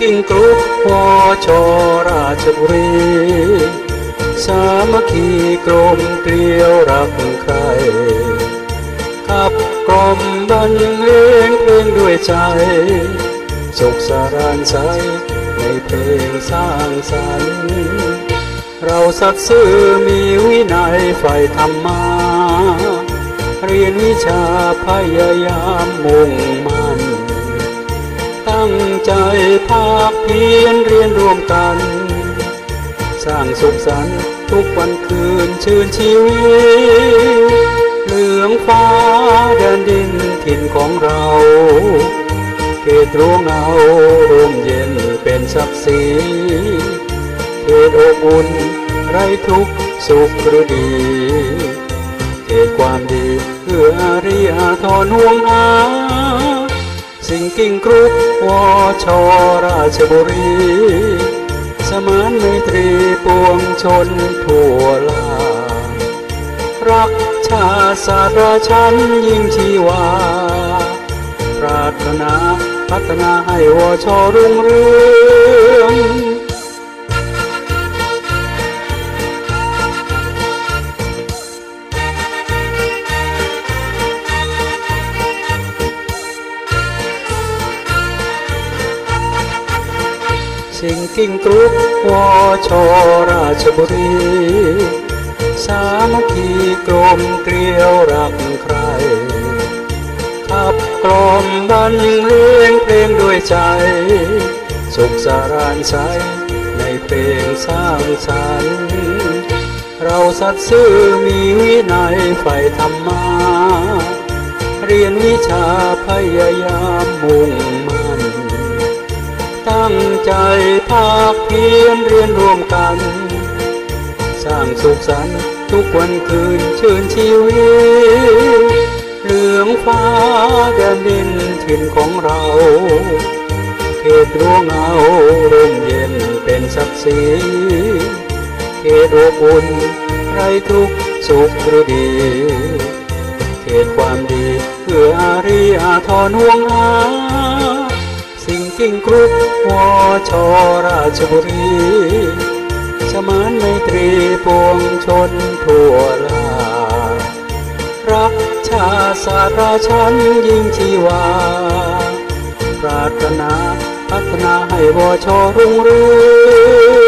กิ่งกรุ๊ปวชราชบุรี สามัคคีกลมเกลียวรักใคร ขับกลมบรรเลงเพลงด้วยใจ สุขสารานใจในเพลงสร้างสรรค์เราสัตย์ซื่อมีวินัยฝ่ธรรมา เรียนวิชาพยายามมุ่งมั่นตั้ง ใจภาคเพียรเรียนร่วมกัน สร้างสุขสันต์ทุกวันคืนชื่นชีวิต เหลืองฟ้าแดนดินถิ่นของเราเขตรั้วเงาร่มเย็นเป็นศักดิ์ศรีเขตอบอุ่นไรทุกสุขหรือดีเขตความดีเพื่ออารีอาทรห่วงหา กิ่งกรุ๊ปวชราชบุรี สมานไมตรีปวงชนทั่วลา รักชาศาสตราชันยิ่งชีวา ปรารถนาพัฒนาให้วชรุ่งเรือง สิงกิ่งกรุ๊ปวชราชบุรี สามัคคีกลมเกลียวรักใคร ขับกลมบรรเลงเพลงด้วยใจ สุขสารานใจในเพลงสร้างสรรค์เราสัตย์ซื่อมีวินัยใฝ่ธรรมา เรียนวิชาพยายามมุ่ง ตั้งใจภาคเพียรเรียนร่วมกัน สร้างสุขสันต์ทุกวันคืนชื่นชีวิตเหลืองฟ้าแดนดินถิ่นของเราเขตรั้วเงาร่มเย็นเป็นศักดิ์ศรีเขตอบอุ่นไรทุกสุขหรือดีเขตความดีเพื่ออารีอาทรห่วงหาิ่งกรุ๊ปวชราชบุรีสมานไมตรีปวงชนทั่วลารักชาสาสราชันยิ่งชีวา ปรารถนาพัฒนาให้วชรุ่งเรือง